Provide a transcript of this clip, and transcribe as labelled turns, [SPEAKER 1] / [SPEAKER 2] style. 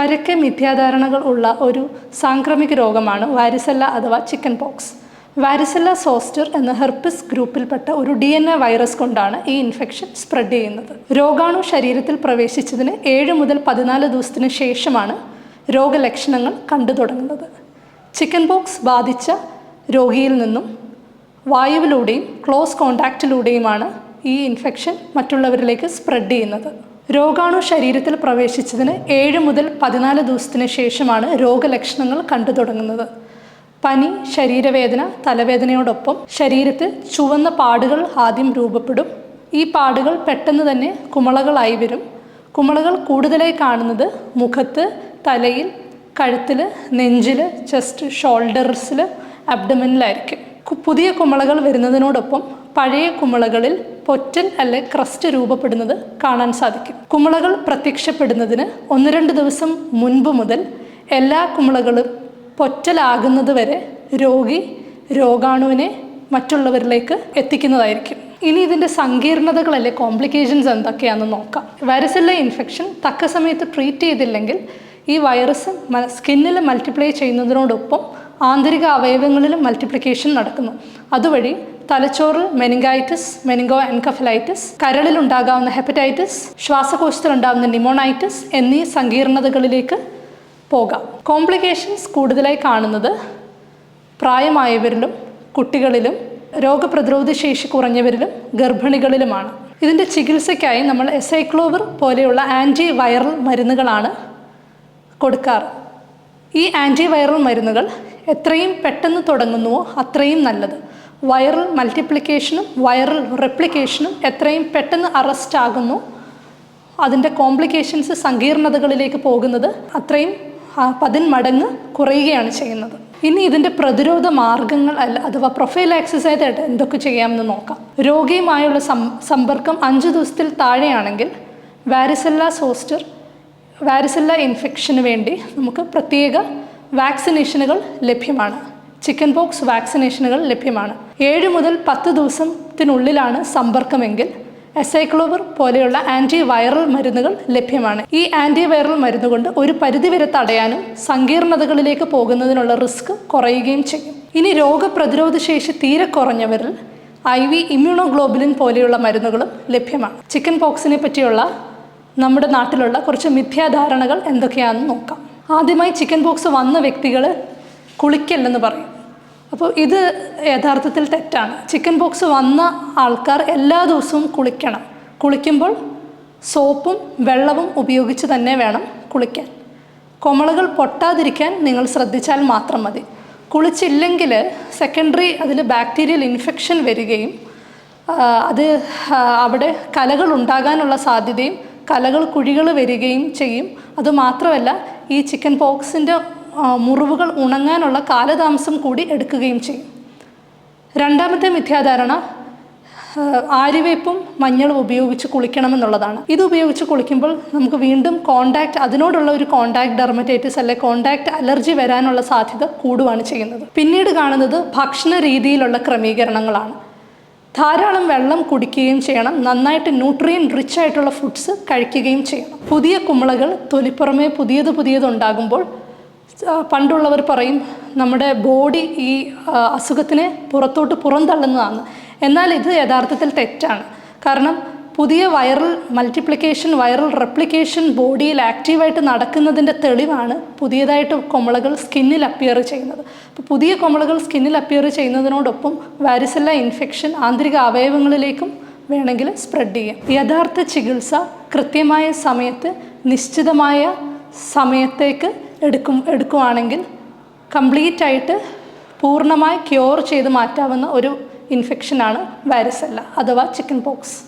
[SPEAKER 1] പരക്കെ മിഥ്യാധാരണകൾ ഉള്ള ഒരു സാംക്രമിക രോഗമാണ് വാരിസെല്ല അഥവാ ചിക്കൻ പോക്സ്. വാരിസെല്ല സോസ്റ്റർ എന്ന ഹെർപ്പിസ് ഗ്രൂപ്പിൽപ്പെട്ട ഒരു ഡി എൻ എ വൈറസ് കൊണ്ടാണ് ഈ ഇൻഫെക്ഷൻ സ്പ്രെഡ് ചെയ്യുന്നത്. രോഗാണു ശരീരത്തിൽ പ്രവേശിച്ചതിന് ഏഴ് മുതൽ പതിനാല് ദിവസത്തിന് ശേഷമാണ് രോഗലക്ഷണങ്ങൾ കണ്ടു തുടങ്ങുന്നത്. ചിക്കൻ പോക്സ് ബാധിച്ച രോഗിയിൽ നിന്നും വായുവിലൂടെയും ക്ലോസ് കോണ്ടാക്റ്റിലൂടെയുമാണ് ഈ ഇൻഫെക്ഷൻ മറ്റുള്ളവരിലേക്ക് സ്പ്രെഡ് ചെയ്യുന്നത്. രോഗാണു ശരീരത്തിൽ പ്രവേശിച്ചതിന് ഏഴ് മുതൽ പതിനാല് ദിവസത്തിന് ശേഷമാണ് രോഗലക്ഷണങ്ങൾ കണ്ടു തുടങ്ങുന്നത്. പനി ശരീരവേദന തലവേദനയോടൊപ്പം ശരീരത്തിൽ ചുവന്ന പാടുകൾ ആദ്യം രൂപപ്പെടും. ഈ പാടുകൾ പെട്ടെന്ന് തന്നെ കുമളകളായി വരും. കുമളകൾ കൂടുതലായി കാണുന്നത് മുഖത്ത് തലയിൽ കഴുത്തിൽ നെഞ്ചിൽ ചെസ്റ്റ് ഷോൾഡേഴ്സിൽ അബ്ഡമനിലായിരിക്കും. പുതിയ കുമളകൾ വരുന്നതിനോടൊപ്പം പഴയ കുമളകളിൽ പൊറ്റൽ അല്ലെ ക്രസ്റ്റ് രൂപപ്പെടുന്നത് കാണാൻ സാധിക്കും. കുമളകൾ പ്രത്യക്ഷപ്പെടുന്നതിന് ഒന്ന് രണ്ട് ദിവസം മുൻപ് മുതൽ എല്ലാ കുമളകളും പൊറ്റലാകുന്നത് വരെ രോഗി രോഗാണുവിനെ മറ്റുള്ളവരിലേക്ക് എത്തിക്കുന്നതായിരിക്കും. ഇനി ഇതിന്റെ സങ്കീർണതകളല്ലേ കോംപ്ലിക്കേഷൻസ് എന്തൊക്കെയാണെന്ന് നോക്കാം. വൈറസിലെ ഇൻഫെക്ഷൻ തക്ക സമയത്ത് ട്രീറ്റ് ചെയ്തില്ലെങ്കിൽ ഈ വൈറസ് സ്കിന്നിൽ മൾട്ടിപ്ലൈ ചെയ്യുന്നതിനോടൊപ്പം ആന്തരിക അവയവങ്ങളിലും മൾട്ടിപ്ലിക്കേഷൻ നടക്കുന്നു. അതുവഴി തലച്ചോറ് മെനിങ്കൈറ്റിസ് മെനിങ്കോ എൻകഫലൈറ്റിസ് കരളിൽ ഉണ്ടാകാവുന്ന ഹെപ്പറ്റൈറ്റിസ് ശ്വാസകോശത്തിൽ ഉണ്ടാകുന്ന നിമോണൈറ്റിസ് എന്നീ സങ്കീർണതകളിലേക്ക് പോകാം. കോംപ്ലിക്കേഷൻസ് കൂടുതലായി കാണുന്നത് പ്രായമായവരിലും കുട്ടികളിലും രോഗപ്രതിരോധ ശേഷി കുറഞ്ഞവരിലും ഗർഭിണികളിലുമാണ്. ഇതിന്റെ ചികിത്സയ്ക്കായി നമ്മൾ എസൈക്ലോവർ പോലെയുള്ള ആന്റി വൈറൽ മരുന്നുകളാണ് കൊടുക്കാറ്. ഈ ആന്റി വൈറൽ മരുന്നുകൾ എത്രയും പെട്ടെന്ന് തുടങ്ങുന്നുവോ അത്രയും നല്ലത്. വൈറൽ മൾട്ടിപ്ലിക്കേഷനും വൈറൽ റെപ്ലിക്കേഷനും എത്രയും പെട്ടെന്ന് അറസ്റ്റ് ആകുന്നു. അതിന്റെ കോംപ്ലിക്കേഷൻസ് സങ്കീർണതകളിലേക്ക് പോകുന്നത് അത്രയും പതിന്മടങ്ങ് കുറയുകയാണ് ചെയ്യുന്നത്. ഇനി ഇതിന്റെ പ്രതിരോധ മാർഗങ്ങൾ അല്ല അഥവാ പ്രൊഫൈൽ ആക്സസൈസ് ആയിട്ട് എന്തൊക്കെ ചെയ്യാമെന്ന് നോക്കാം. രോഗിയുമായുള്ള സമ്പർക്കം അഞ്ച് ദിവസത്തിൽ താഴെയാണെങ്കിൽ വാരിസെല്ല സോസ്റ്റർ വാരിസെല്ല ഇൻഫെക്ഷന് വേണ്ടി നമുക്ക് പ്രത്യേക വാക്സിനേഷനുകൾ ലഭ്യമാണ്. ചിക്കൻ പോക്സ് വാക്സിനേഷനുകൾ ലഭ്യമാണ്. ഏഴ് മുതൽ പത്ത് ദിവസത്തിനുള്ളിലാണ് സമ്പർക്കമെങ്കിൽ എസൈക്ലോവർ പോലെയുള്ള ആന്റി വൈറൽ മരുന്നുകൾ ലഭ്യമാണ്. ഈ ആന്റി വൈറൽ മരുന്നുകൊണ്ട് ഒരു പരിധിവരെ തടയാനും സങ്കീർണതകളിലേക്ക് പോകുന്നതിനുള്ള റിസ്ക് കുറയുകയും ചെയ്യും. ഇനി രോഗപ്രതിരോധ ശേഷി തീരെ കുറഞ്ഞവരിൽ ഐ വി ഇമ്മ്യൂണോഗ്ലോബുലിൻ പോലെയുള്ള മരുന്നുകളും ലഭ്യമാണ്. ചിക്കൻ പോക്സിനെ പറ്റിയുള്ള നമ്മുടെ നാട്ടിലുള്ള കുറച്ച് മിഥ്യാധാരണകൾ എന്തൊക്കെയാണെന്ന് നോക്കാം. ആദ്യമായി ചിക്കൻ പോക്സ് വന്ന വ്യക്തികൾ കുളിക്കല്ലെന്ന് പറയും. അപ്പോൾ ഇത് യഥാർത്ഥത്തിൽ തെറ്റാണ്. ചിക്കൻ പോക്സ് വന്ന ആൾക്കാർ എല്ലാ ദിവസവും കുളിക്കണം. കുളിക്കുമ്പോൾ സോപ്പും വെള്ളവും ഉപയോഗിച്ച് തന്നെ വേണം കുളിക്കാൻ. കൊമളകൾ പൊട്ടാതിരിക്കാൻ നിങ്ങൾ ശ്രദ്ധിച്ചാൽ മാത്രം മതി. കുളിച്ചില്ലെങ്കിൽ സെക്കൻഡറി അതിൽ ബാക്ടീരിയൽ ഇൻഫെക്ഷൻ വരികയും അത് അവിടെ കലകൾ ഉണ്ടാകാനുള്ള സാധ്യതയും കലകൾ കുഴികൾ വരികയും ചെയ്യും. അതുമാത്രമല്ല ഈ ചിക്കൻ പോക്സിന്റെ മുറിവുകൾ ഉണങ്ങാനുള്ള കാലതാമസം കൂടി എടുക്കുകയും ചെയ്യും. രണ്ടാമത്തെ മിഥ്യാധാരണ ആര്യവേപ്പും മഞ്ഞളും ഉപയോഗിച്ച് കുളിക്കണമെന്നുള്ളതാണ്. ഇത് ഉപയോഗിച്ച് കുളിക്കുമ്പോൾ നമുക്ക് വീണ്ടും കോണ്ടാക്ട് അതിനോടുള്ള ഒരു കോണ്ടാക്ട് ഡെർമറ്റൈറ്റിസ് അല്ലെ കോണ്ടാക്ട് അലർജി വരാനുള്ള സാധ്യത കൂടുവാണ് ചെയ്യുന്നത്. പിന്നീട് കാണുന്നത് ഭക്ഷണ രീതിയിലുള്ള ക്രമീകരണങ്ങളാണ്. ധാരാളം വെള്ളം കുടിക്കുകയും ചെയ്യണം നന്നായിട്ട് ന്യൂട്രിയൻ റിച്ച് ആയിട്ടുള്ള ഫുഡ്സ് കഴിക്കുകയും ചെയ്യണം. പുതിയ കുമ്പളകൾ തൊലിപ്പുറമേ പുതിയത് പുതിയത് ഉണ്ടാകുമ്പോൾ പണ്ടുള്ളവർ പറയും നമ്മുടെ ബോഡി ഈ അസുഖത്തിനെ പുറത്തോട്ട് പുറന്തള്ളുന്നതാണ്. എന്നാൽ ഇത് യഥാർത്ഥത്തിൽ തെറ്റാണ്. കാരണം പുതിയ വൈറൽ മൾട്ടിപ്ലിക്കേഷൻ വൈറൽ റെപ്ലിക്കേഷൻ ബോഡിയിൽ ആക്റ്റീവായിട്ട് നടക്കുന്നതിന്റെ തെളിവാണ് പുതിയതായിട്ട് കൊമളകൾ സ്കിന്നിൽ അപ്പിയർ ചെയ്യുന്നത്. അപ്പോൾ പുതിയ കൊമളകൾ സ്കിന്നിൽ അപ്പിയർ ചെയ്യുന്നതിനോടൊപ്പം വാരിസെല്ല ഇൻഫെക്ഷൻ ആന്തരിക അവയവങ്ങളിലേക്കും വേണമെങ്കിൽ സ്പ്രെഡ് ചെയ്യാം. യഥാർത്ഥ ചികിത്സ കൃത്യമായ സമയത്ത് നിശ്ചിതമായ സമയത്തേക്ക് എടുക്കും എടുക്കുവാണെങ്കിൽ കംപ്ലീറ്റ് ആയിട്ട് പൂർണമായി ക്യൂർ ചെയ്ത് മാറ്റാവുന്ന ഒരു ഇൻഫെക്ഷനാണ് വൈറസല്ല അഥവാ ചിക്കൻ പോക്സ്